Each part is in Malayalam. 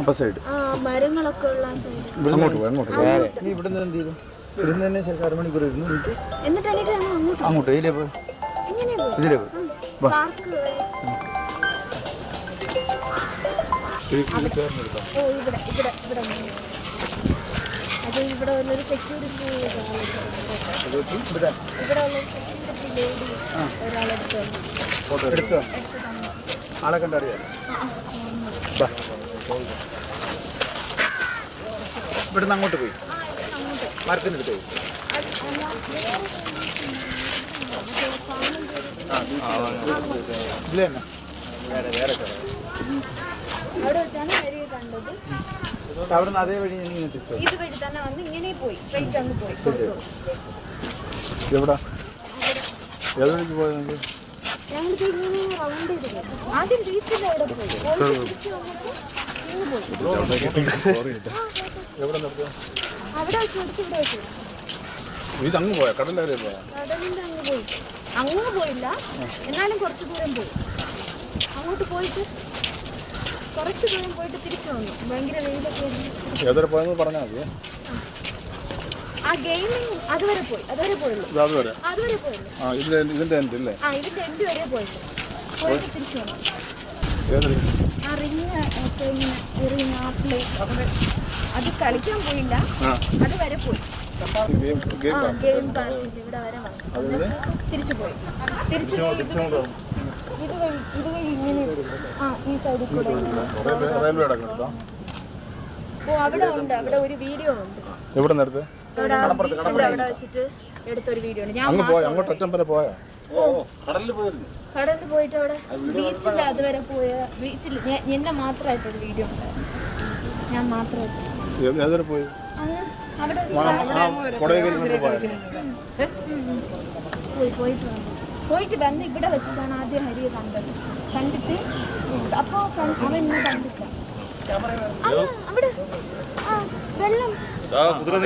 അപ്പൊ സൈഡ് അങ്ങോട്ട് പോയി അങ്ങോട്ട് പോയി. നീ ഇവിടുന്ന് എന്ത് ചെയ്തു ഇവിടുന്ന് തന്നെ ശേഷം അരമണിക്കൂർ ഇരുന്നു എന്നിട്ട് എന്നിട്ട് എന്നിട്ട് അങ്ങോട്ട് അങ്ങോട്ട് ഇതിലേ പോയി. ഇതിലേ പോയി. പാർക്ക് ഓ ഇവിടെ ഇവിടെ ഇവിടെ വന്നു. അത് ഇവിടെ ഉള്ളൊരു സെക്യൂരിറ്റി ഇവിടെ. ഇവിടെ ഉള്ള സെക്യൂരിറ്റി ലേഡി ഒരാളെടുത്ത് എടുത്തോ. ആളെ കണ്ടറിയാം ഇവിടുന്ന് അങ്ങോട്ട് പോയി. മരത്തിനടുത്ത് പോയി. ഇല്ല വേറെ വേറെ അവിടുന്ന് അതേ വഴി ഞാൻ ഇങ്ങനെ പോയി. സ്ട്രൈറ്റ് പോയി എവിടെ എവിടാ പോയത് ആദ്യം അവിടെ പോയി തിരിച്ച് വന്നിട്ട് അവിടെ വെച്ച് എടുത്ത് ഇവിടെ വെച്ചു ഇത് അങ്ങ് പോയാ കടലിന്റെ വരെ പോയാ അങ്ങ് പോയി അങ്ങ് പോയില്ല എന്നാലും കുറച്ച് ദൂരം പോയി അങ്ങോട്ട് പോയിട്ട് കുറച്ച് ദൂരം പോയിട്ട് തിരിച്ചു വന്നു. ഭയങ്കര വെയിലൊക്കെ. ഏതൊരു പോയെന്ന് പറഞ്ഞാൽ മതി. ആ ഗെയിമിങ് അതുവരെ പോയി അതുവരെ പോയുള്ളൂ. അതുവരെ? അതുവരെ പോയുള്ളൂ. ആ ഇതിന്റെ എന്റെ അല്ലേ ആ ഇതിന്റെ എൻഡ് വരെ പോയിട്ട് പോയിട്ട് തിരിച്ചു വന്നു ആ റിങ് ഒക്കെ ഇങ്ങനെ എറിയുന്ന ആ അത് കളിക്കാൻ പോയില്ല. ആ. അത് വരെ പോയി. ഗെയിം പാർക്കിന്റെ ഇവിടെ വരെ വന്നു. തിരിച്ചു പോയി. തിരിച്ചു പോയി. ഇത് വഴി ഇത് വഴി ഇങ്ങനെ ആ ഈ സൈഡിൽ കൂടെ. റെയിൽവേ അടക്കം ഓ അവിടെ ഉണ്ട് അവിടെ ഒരു വീഡിയോ ഉണ്ട് എവിടെ നേരത്തെ അവിടെ ആ ബീച്ചിന്റെ അവിടെ വെച്ചിട്ട് എടുത്തൊരു വീഡിയോ ഉണ്ട്. ഞാൻ അങ്ങ് പോയ? അങ്ങോട്ട് ഒറ്റം വരെ പോയാ? കടലിൽ പോയിരുന്നു. കടലിൽ പോയിട്ട് അവിടെ ബീച്ചിൽ അതുവരെ പോയ ബീച്ചിൽ എന്നെ മാത്രമായിട്ടൊരു വീഡിയോ ഉണ്ടായിരുന്നു ഞാൻ മാത്രമായിട്ട്. പോയി. പോയിട്ട് പോയിട്ട് വന്ന് ഇവിടെ വെച്ചിട്ടാണ് ആദ്യം ഹരിയെ കണ്ടത്. കണ്ടിട്ട് അപ്പോൾ അവൻ ഇന്ന് കുതിര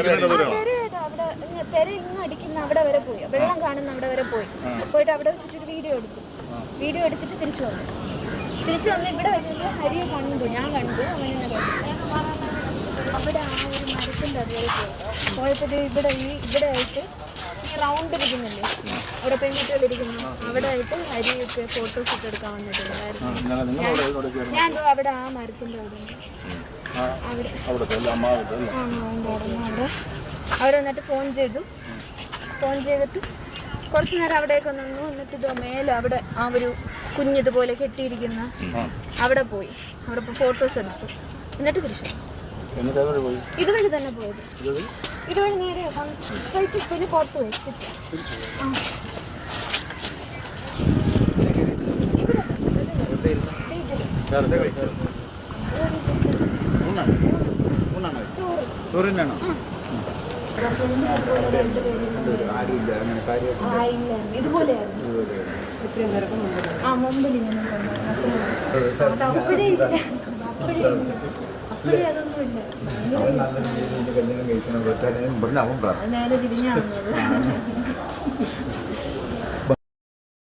തെര ഇങ്ങ് അടിക്കുന്ന അവിടെ വരെ പോയി. വെള്ളം കാണുന്ന അവിടെ വരെ പോയി. പോയിട്ട് അവിടെ വെച്ചിട്ടൊരു വീഡിയോ എടുത്തു. വീഡിയോ എടുത്തിട്ട് തിരിച്ചു വന്നു. തിരിച്ചു വന്ന് ഇവിടെ വെച്ചിട്ട് ഹരിയെ കണ്ടു. ഞാൻ കണ്ടു അവനെ കണ്ടു. അവിടെ ആ ഒരു മരത്തിന്റെ അതുവരെ പോയി. പോയപ്പോൾ ഇവിടെ ഈ ഇവിടെ ആയിട്ട് ഈ റൗണ്ട് ഇരിക്കുന്നില്ലേ? അവിടെ പെൺകുട്ടികൾ ഇരിക്കുന്നു അവിടെ ആയിട്ട് ഹരിയൊക്കെ ഫോട്ടോസ് ഒക്കെ എടുക്കാൻ വന്നിട്ടുണ്ടായിരുന്നു. ഞാൻ ദോ അവിടെ ആ മരത്തിന്റെ അവിടെ. അവിടെ. അവിടെ വന്നിട്ട് ഫോൺ ചെയ്തു. ഫോൺ ചെയ്തിട്ട് കുറച്ച് നേരം അവിടെയൊക്കെ നിന്നു. എന്നിട്ട് ഇതോ മേലെ അവിടെ ആ ഒരു കുഞ്ഞിതുപോലെ കെട്ടിയിരിക്കുന്ന അവിടെ പോയി. അവിടെ ഫോട്ടോസ് എടുത്തു. എന്നിട്ട് തിരിച്ചു. ഇതുവഴി തന്നെ പോയത്. ഇത് ഇതുവഴി നേരെ സ്ട്രൈറ്റ് പിന്നെ പുറത്ത് ചോറ് ചോറിനാണോ ഇതുപോലെയായിരുന്നു ആ മുമ്പിൽ ഇങ്ങനെ അപ്പോഴേ ഇല്ല അപ്പോഴേ കല്യാണം കഴിക്കണം. പറഞ്ഞ അവൻ പറഞ്ഞു